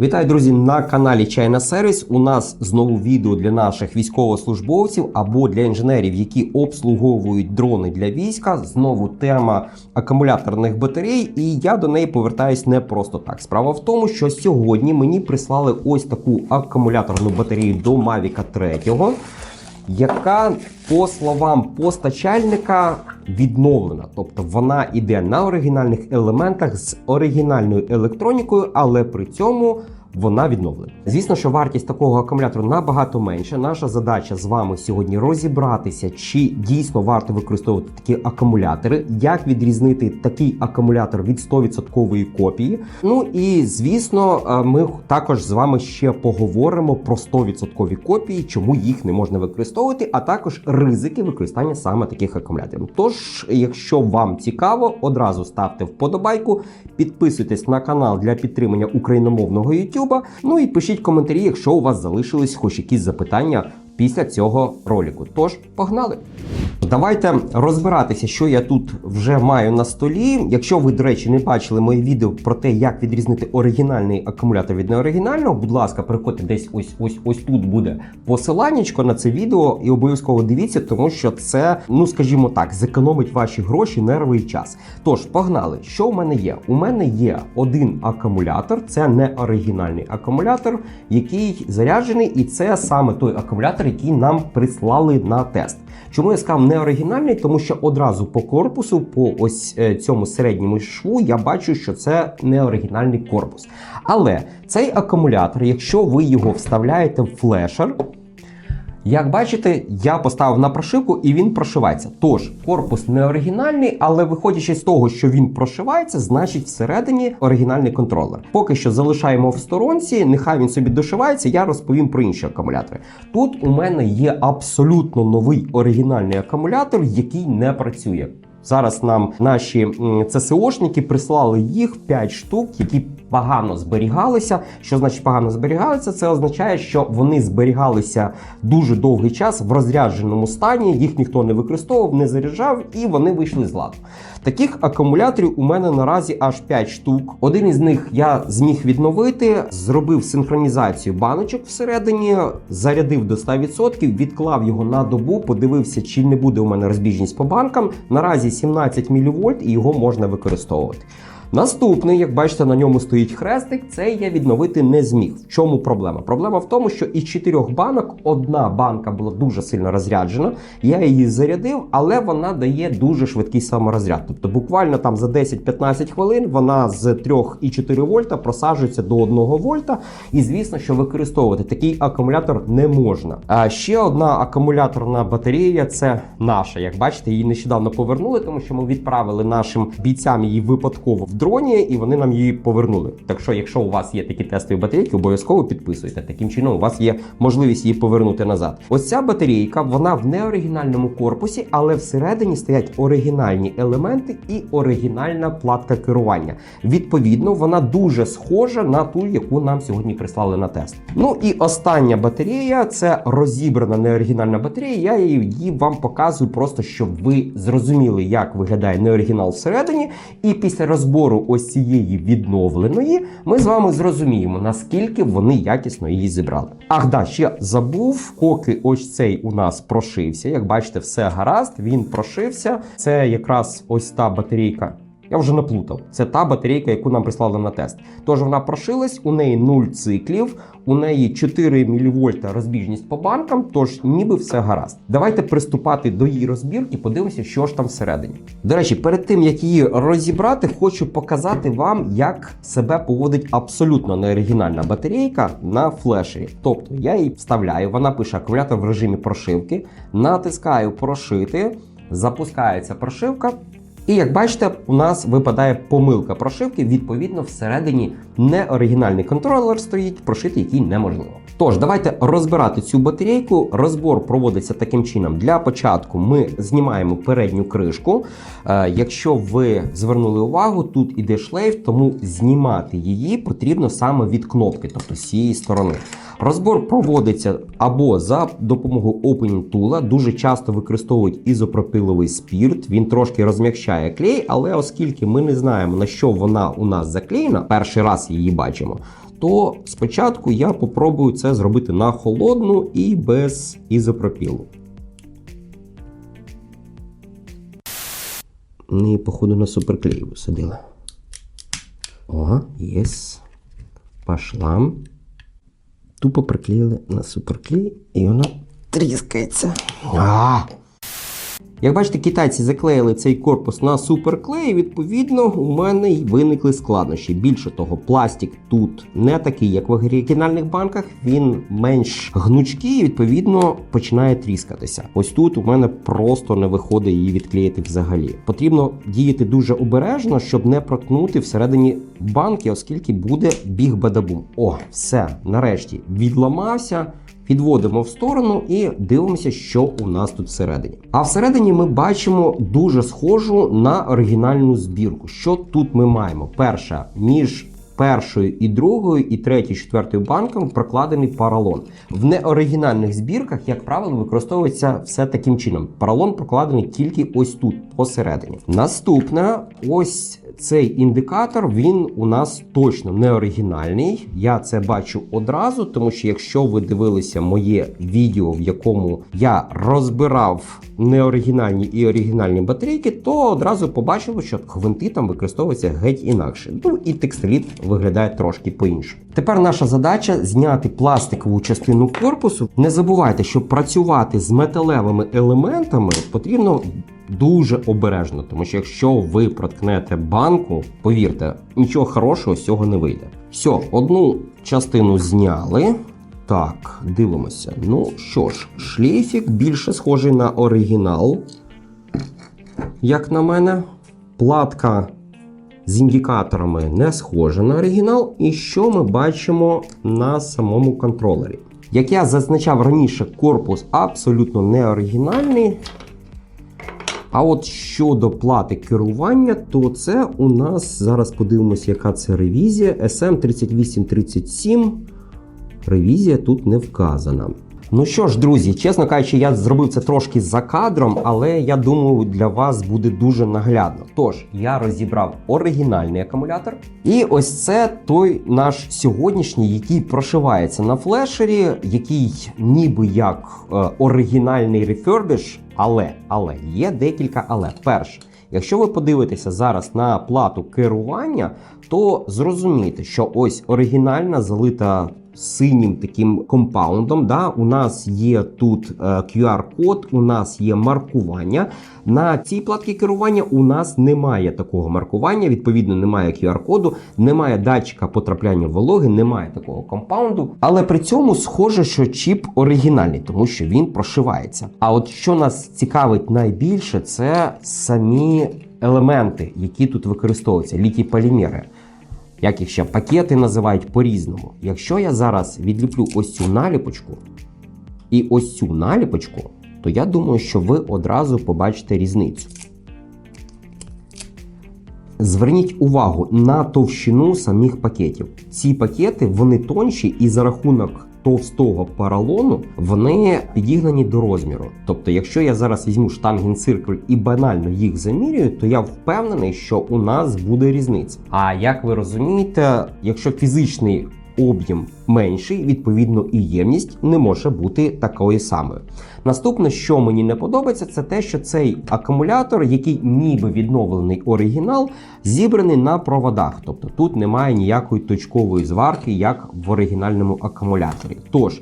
Вітаю, друзі, на каналі Чайна Сервіс. У нас знову відео для наших військовослужбовців або для інженерів, які обслуговують дрони для війська. Знову тема акумуляторних батарей, і я до неї повертаюсь не просто так. Справа в тому, що сьогодні мені прислали ось таку акумуляторну батарею до Mavic 3 яка, по словам постачальника, відновлена. Тобто вона іде на оригінальних елементах з оригінальною електронікою, але при цьому вона відновлена. Звісно, що вартість такого акумулятора набагато менша. Наша задача з вами сьогодні розібратися, чи дійсно варто використовувати такі акумулятори, як відрізнити такий акумулятор від 100% копії. Ну і звісно, е, ми також з вами ще поговоримо про 100% копії, чому їх не можна використовувати, а також ризики використання саме таких акумуляторів. Тож, якщо вам цікаво, одразу ставте вподобайку, підписуйтесь на канал для підтримання україномовного YouTube, Ну і пишіть коментарі, якщо у вас залишились хоч якісь запитання після цього ролику. Тож, погнали! Давайте розбиратися, що я тут вже маю на столі. Якщо ви, до речі, не бачили моє відео про те, як відрізнити оригінальний акумулятор від неоригінального, будь ласка, переходьте десь ось ось ось тут буде посиланнячко на це відео, і обов'язково дивіться, тому що це, ну скажімо так, зекономить ваші гроші, нерви і час. Тож, погнали, що в мене є? У мене є один акумулятор, це не оригінальний акумулятор, який заряджений, і це саме той акумулятор, який нам прислали на тест. Чому я сказав не оригінальний? Тому що одразу по корпусу, по ось е, цьому середньому шву, я бачу, що це не оригінальний корпус. Але цей акумулятор, якщо ви його вставляєте в флешер, як бачите, я поставив на прошивку і він прошивається. Тож, корпус не оригінальний, але виходячи з того, що він прошивається, значить всередині оригінальний контролер. Поки що залишаємо в сторонці, нехай він собі дошивається, я розповім про інші акумулятори. Тут у мене є абсолютно новий оригінальний акумулятор, який не працює. Зараз нам наші ЦСОшники прислали їх 5 штук, які погано зберігалися. Що значить погано зберігалися? Це означає, що вони зберігалися дуже довгий час в розрядженому стані. Їх ніхто не використовував, не заряджав, і вони вийшли з ладу. Таких акумуляторів у мене наразі аж 5 штук. Один із них я зміг відновити, зробив синхронізацію баночок всередині, зарядив до 100%, відклав його на добу, подивився, чи не буде у мене розбіжність по банкам. Наразі 17 мВ і його можна використовувати. Наступний, як бачите, на ньому стоїть хрестик. Це я відновити не зміг. В чому проблема? Проблема в тому, що із чотирьох банок одна банка була дуже сильно розряджена. Я її зарядив, але вона дає дуже швидкий саморозряд. Тобто, буквально там за 10-15 хвилин вона з 3,4 вольта просаджується до 1 вольта. І звісно, що використовувати такий акумулятор не можна. А ще одна акумуляторна батарея це наша. Як бачите, її нещодавно повернули, тому що ми відправили нашим бійцям її випадково в дроні, і вони нам її повернули. Так що, якщо у вас є такі тестові батарейки, обов'язково підписуйте. Таким чином, у вас є можливість її повернути назад. Ось ця батарейка, вона в неоригінальному корпусі, але всередині стоять оригінальні елементи і оригінальна платка керування. Відповідно, вона дуже схожа на ту, яку нам сьогодні прислали на тест. Ну і остання батарея це розібрана неоригінальна батарея. Я її вам показую просто, щоб ви зрозуміли, як виглядає неоригінал всередині. І після розбору ось цієї відновленої ми з вами зрозуміємо, наскільки вони якісно її зібрали. Ах, да, ще забув, поки ось цей у нас прошився. Як бачите, все гаразд, він прошився. Це якраз ось та батарейка. Я вже наплутав. Це та батарейка, яку нам прислали на тест. Тож вона прошилась, у неї 0 циклів, у неї 4 мВ розбіжність по банкам, тож ніби все гаразд. Давайте приступати до її розбірки, подивимося, що ж там всередині. До речі, перед тим як її розібрати, хочу показати вам, як себе поводить абсолютно неоригінальна батарейка на флешері. Тобто я її вставляю, вона пише акумулятор в режимі прошивки, натискаю прошити, запускається прошивка. І як бачите, у нас випадає помилка прошивки. Відповідно, всередині не оригінальний контролер стоїть, прошити який неможливо. Тож, давайте розбирати цю батарейку. Розбор проводиться таким чином. Для початку ми знімаємо передню кришку. Е, якщо ви звернули увагу, тут іде шлейф, тому знімати її потрібно саме від кнопки, тобто з цієї сторони. Розбор проводиться або за допомогою Opening Tool. Дуже часто використовують ізопропиловий спірт. Він трошки розм'якчає клей, але оскільки ми не знаємо на що вона у нас заклеєна, перший раз її бачимо. то спочатку я попробую це зробити на холодну і без ізопропілу. Ну, походу, на суперклей висадила. О, єс. Пошла. Тупо приклеїли на суперклей, і вона тріскається. А! Як бачите, китайці заклеїли цей корпус на суперклей, відповідно у мене й виникли складнощі. Більше того, пластик тут не такий, як в оригінальних банках, він менш гнучкий, і відповідно починає тріскатися. Ось тут у мене просто не виходить її відклеїти взагалі. Потрібно діяти дуже обережно, щоб не проткнути всередині банки, оскільки буде біг бадабум. О, все, нарешті відламався. Відводимо в сторону і дивимося, що у нас тут всередині. А всередині ми бачимо дуже схожу на оригінальну збірку. Що тут ми маємо? Перша між першою і другою, і третьою, четвертою банком прокладений паралон. В неоригінальних збірках, як правило, використовується все таким чином. Паралон прокладений тільки ось тут, посередині. Наступне, ось цей індикатор, він у нас точно не оригінальний. Я це бачу одразу, тому що якщо ви дивилися моє відео, в якому я розбирав неоригінальні і оригінальні батарейки, то одразу побачили, що гвинти там використовуються геть інакше. Ну і текстиліт виглядає трошки по-іншому. Тепер наша задача зняти пластикову частину корпусу. Не забувайте, що працювати з металевими елементами потрібно дуже обережно, тому що якщо ви проткнете банку, повірте, нічого хорошого з цього не вийде. Все, одну частину зняли. Так, дивимося. Ну що ж, шлейфік більше схожий на оригінал, як на мене. Платка з індикаторами не схожа на оригінал. І що ми бачимо на самому контролері? Як я зазначав раніше, корпус абсолютно не оригінальний. А от щодо плати керування, то це у нас зараз подивимося, яка це ревізія. SM3837. Ревізія тут не вказана. Ну що ж, друзі, чесно кажучи, я зробив це трошки за кадром, але я думаю, для вас буде дуже наглядно. Тож, я розібрав оригінальний акумулятор. І ось це той наш сьогоднішній, який прошивається на флешері, який ніби як е, оригінальний рефербіш, але, але є декілька але. Перше. Якщо ви подивитеся зараз на плату керування, то зрозумійте, що ось оригінальна залита синім таким компаундом. Да? У нас є тут е, QR-код, у нас є маркування. На цій платці керування у нас немає такого маркування, відповідно, немає QR-коду, немає датчика потрапляння вологи, немає такого компаунду. Але при цьому схоже, що чіп оригінальний, тому що він прошивається. А от що нас цікавить найбільше, це самі елементи, які тут використовуються, літій полімери як їх ще пакети називають по-різному. Якщо я зараз відліплю ось цю наліпочку і ось цю наліпочку, то я думаю, що ви одразу побачите різницю. Зверніть увагу на товщину самих пакетів. Ці пакети вони тонші і за рахунок товстого поролону вони підігнані до розміру. Тобто, якщо я зараз візьму штангенциркуль і банально їх замірюю, то я впевнений, що у нас буде різниця. А як ви розумієте, якщо фізичний об'єм менший, відповідно, і ємність не може бути такою самою. Наступне, що мені не подобається, це те, що цей акумулятор, який ніби відновлений оригінал, зібраний на проводах. Тобто тут немає ніякої точкової зварки, як в оригінальному акумуляторі. Тож,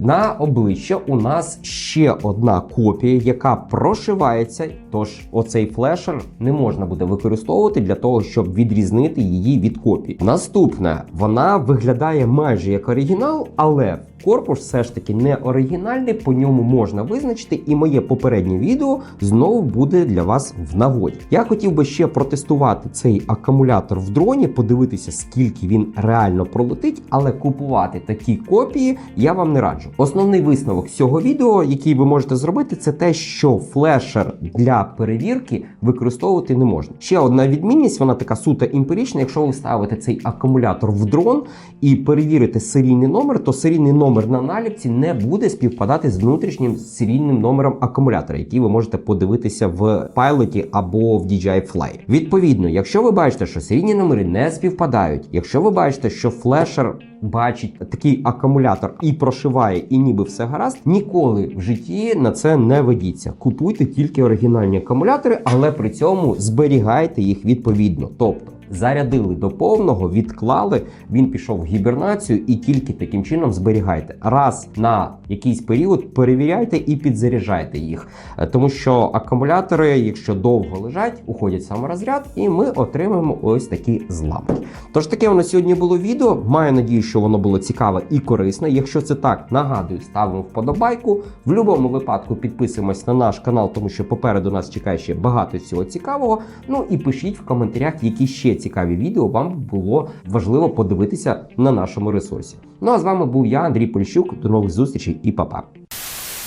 на обличчя у нас ще одна копія, яка прошивається. Тож оцей флешер не можна буде використовувати для того, щоб відрізнити її від копії. Наступне, вона виглядає майже як оригінал, але корпус все ж таки не оригінальний, по ньому можна визначити, і моє попереднє відео знову буде для вас в нагоді. Я хотів би ще протестувати цей акумулятор в дроні, подивитися, скільки він реально пролетить, але купувати такі копії я вам не раджу. Основний висновок цього відео, який ви можете зробити, це те, що флешер для перевірки використовувати не можна. Ще одна відмінність, вона така суто емпірична. Якщо ви ставите цей акумулятор в дрон і перевірите серійний номер, то серійний номер номер на наліпці не буде співпадати з внутрішнім серійним номером акумулятора, який ви можете подивитися в пайлоті або в DJI Fly. Відповідно, якщо ви бачите, що серійні номери не співпадають, якщо ви бачите, що флешер бачить такий акумулятор і прошиває, і ніби все гаразд, ніколи в житті на це не ведіться. Купуйте тільки оригінальні акумулятори, але при цьому зберігайте їх відповідно. Тобто зарядили до повного, відклали, він пішов в гібернацію і тільки таким чином зберігайте. Раз на якийсь період перевіряйте і підзаряджайте їх, Е, тому що акумулятори, якщо довго лежать, уходять саморозряд, і ми отримаємо ось такі зламки. Тож таке у нас сьогодні було відео. Маю надію, що воно було цікаве і корисне. Якщо це так, нагадую, ставимо вподобайку. В будь-якому випадку підписуємось на наш канал, тому що попереду нас чекає ще багато всього цікавого. Ну і пишіть в коментарях, які ще цікаві відео вам було важливо подивитися на нашому ресурсі. Ну а з вами був я, Андрій Польщук. До нових зустрічей і па-па.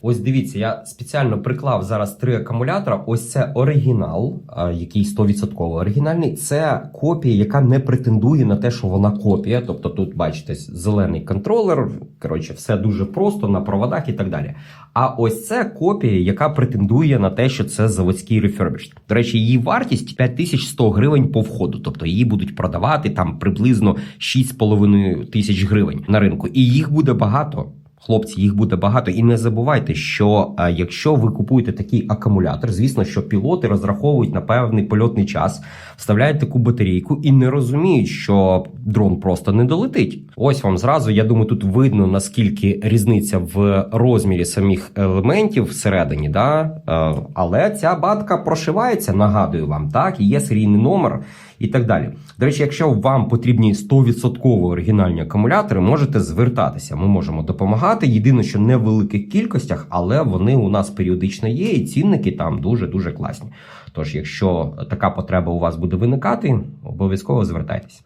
Ось дивіться, я спеціально приклав зараз три акумулятора. Ось це оригінал, який 100% оригінальний. Це копія, яка не претендує на те, що вона копія. Тобто тут бачите зелений контролер. Коротше, все дуже просто на проводах і так далі. А ось це копія, яка претендує на те, що це заводський refurbished. До речі, її вартість 5100 гривень по входу. Тобто її будуть продавати там приблизно 6,5 тисяч гривень на ринку, і їх буде багато. Хлопці, їх буде багато, і не забувайте, що е, якщо ви купуєте такий акумулятор, звісно, що пілоти розраховують на певний польотний час, вставляють таку батарейку і не розуміють, що дрон просто не долетить. Ось вам зразу. Я думаю, тут видно наскільки різниця в розмірі самих елементів всередині, да? Е, але ця батка прошивається. Нагадую вам, так і є серійний номер і так далі. До речі, якщо вам потрібні 100% оригінальні акумулятори, можете звертатися. Ми можемо допомагати. Єдине, що не в великих кількостях, але вони у нас періодично є, і цінники там дуже дуже класні. Тож, якщо така потреба у вас буде виникати, обов'язково звертайтеся.